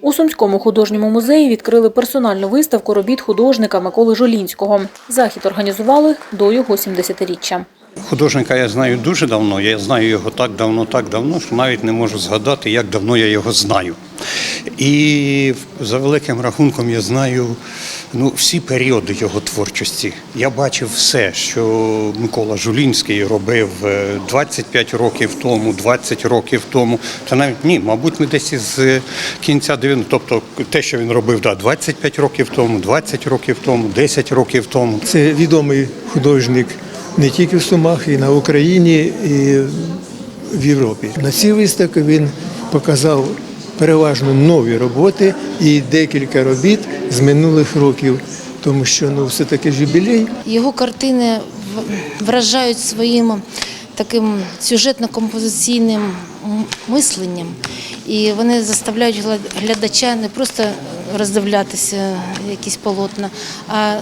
У Сумському художньому музеї відкрили персональну виставку робіт художника Миколи Жолінського. Захід організували до його 70-річчя. Художника я знаю дуже давно. Я знаю його так давно, так давно, що навіть не можу згадати, як давно я його знаю. І за великим рахунком я знаю ну, всі періоди його творчості. Я бачив все, що Микола Жулінський робив е, 25 років тому, 20 років тому. Та навіть ні, мабуть, ми десь із кінця 90 тобто те, що він робив да, 25 років тому, 20 років тому, 10 років тому. Це відомий художник не тільки в Сумах, і на Україні, і в Європі. На цій виставці він показав переважно нові роботи і декілька робіт з минулих років, тому що ну, все-таки ж юбілей. Його картини вражають своїм таким сюжетно-композиційним мисленням. І вони заставляють глядача не просто роздивлятися якісь полотна, а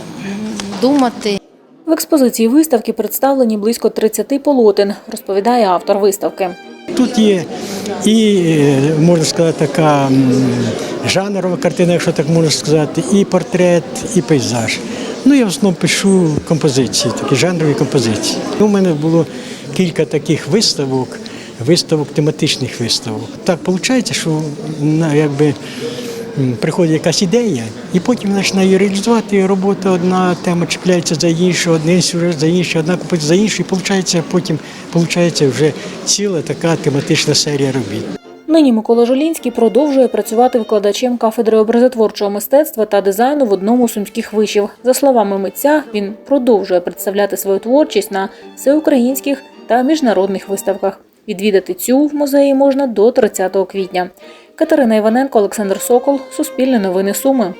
думати. В експозиції виставки представлені близько 30 полотен, розповідає автор виставки. Тут є і, е, можна сказати, така жанрова картина, якщо так можна сказати, і портрет, і пейзаж. Ну, я в основному пишу композиції, такі жанрові композиції. У мене було кілька таких виставок, виставок, тематичних виставок. Так виходить, що якби, приходить якась ідея, і потім починає реалізувати, і робота одна тема чіпляється за іншу, один сюжет за іншу, одна композиція за іншу, і виходить, потім виходить вже ціла така тематична серія робіт. Нині Микола Жолінський продовжує працювати викладачем кафедри образотворчого мистецтва та дизайну в одному з сумських вишів. За словами митця, він продовжує представляти свою творчість на всеукраїнських та міжнародних виставках. Відвідати цю в музеї можна до 30 квітня. Катерина Іваненко, Олександр Сокол, Суспільне новини Суми.